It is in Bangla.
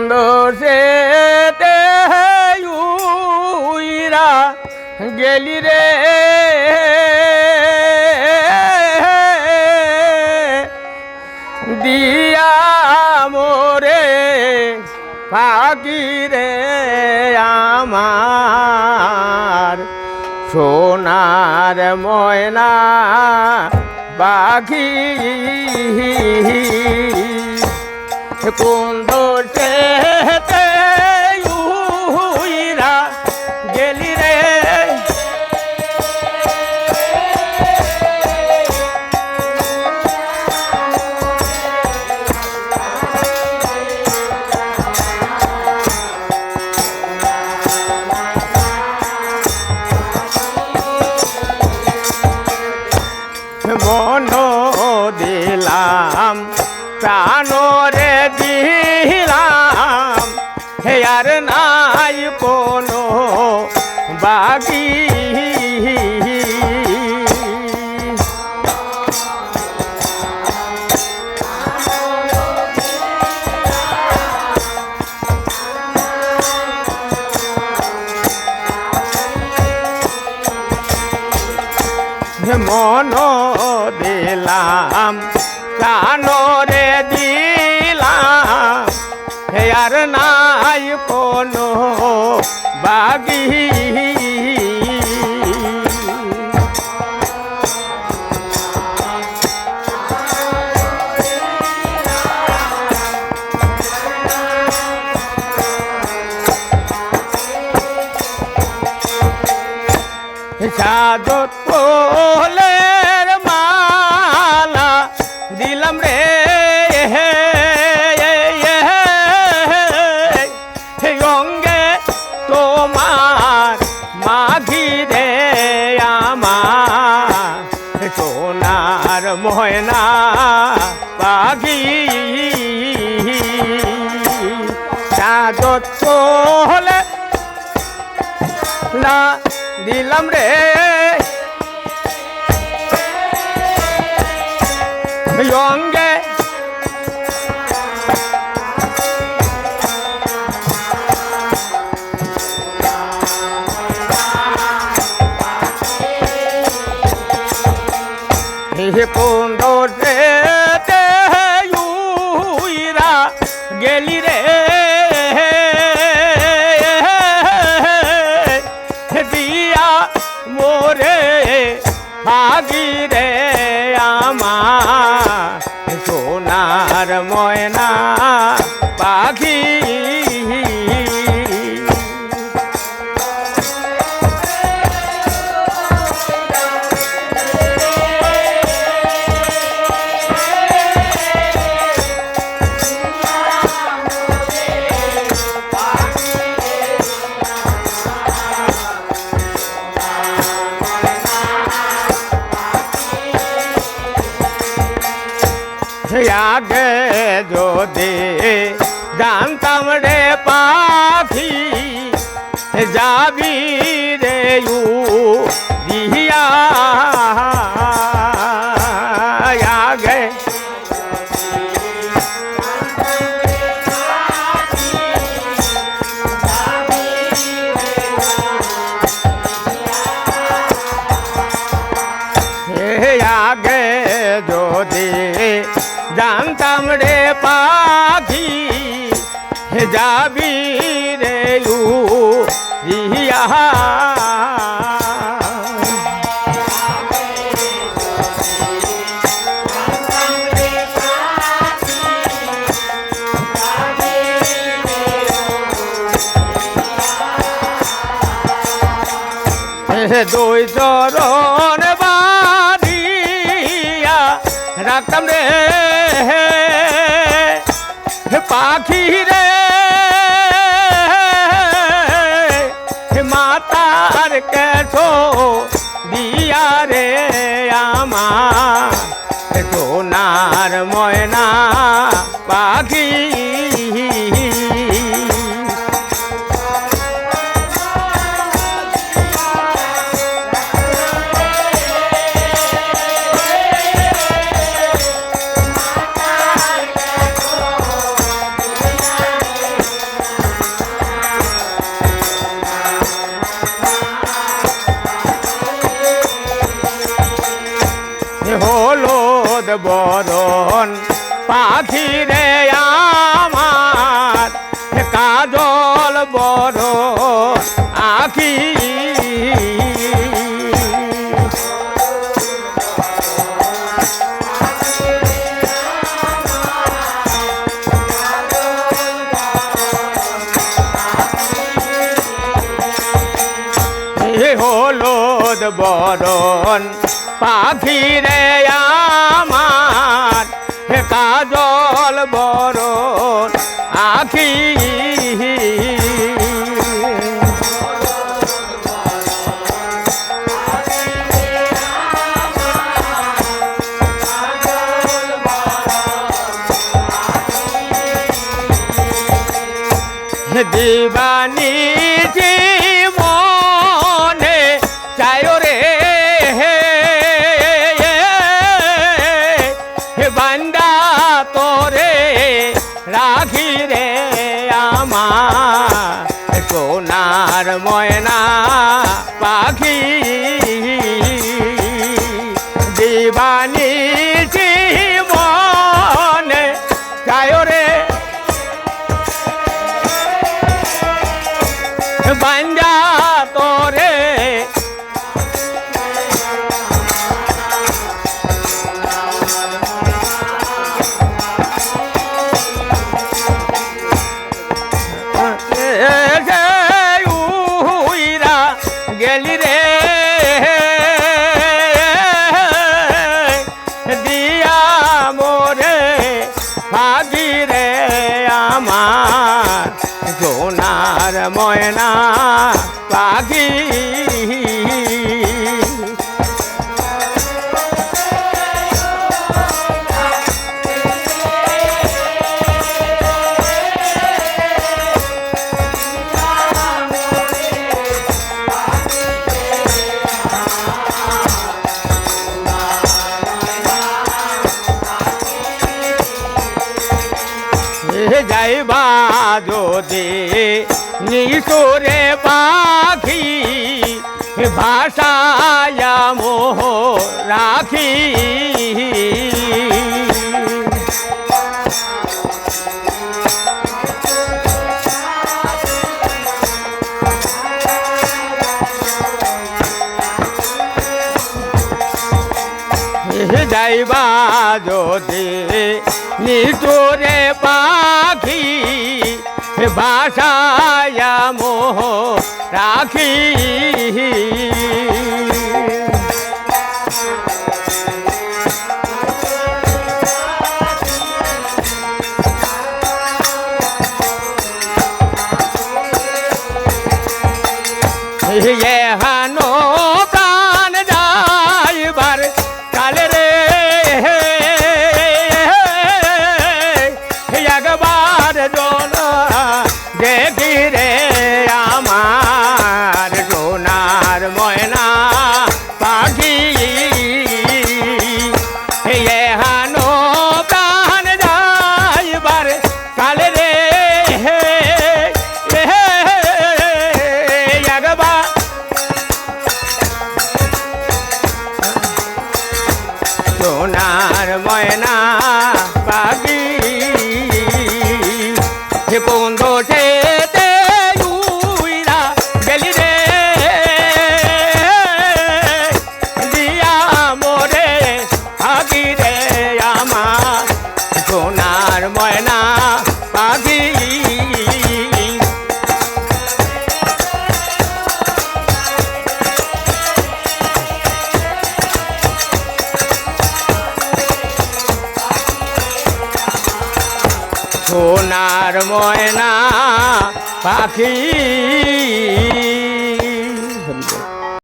কোন্দ সে উইরা গেলি রে। দিয়া মোরে ফাঁকি রে আমার। সোনার ময়না বাঘি। কুন্দ উইরা গেলি রে। মন দিলাম মন দিলাম প্রাণরে দিলাম। হেয়ার নাই কোনো বাগি সাদত পোলের মালা দিলাম রে। অঙ্গে তোমার মাঘি রে আমার। সোনার ময়না পাখি। সাদত পোলে না দিলাম রে। অঙ্গে হে কোন্দ পাখি যদি জানতাম রে পাখি যাবি রে ইউ দিয়া আগে হে যাবি রে হে দুই চরণ বাড়িয়া রাখতাম রে। পাখি রে কেছো দিয়া রে আমার। সোনার ময়না পাখি বরণ পাখি রে আমার কাজল বরণ আখি হলুদ বরণ পাখি রে আমার কাজল বরণ আখি। দিবানি সোনার ময়না পাখি দিবানি ভাগি রে আমার সোনার ময়না পাখি যদি নিশুরে পাখি ভাষায় মোহ রাখি। যাইবা যদি নিতুরে পাখি বাসায় মোহ রাখি হানো হে ময়না পাখি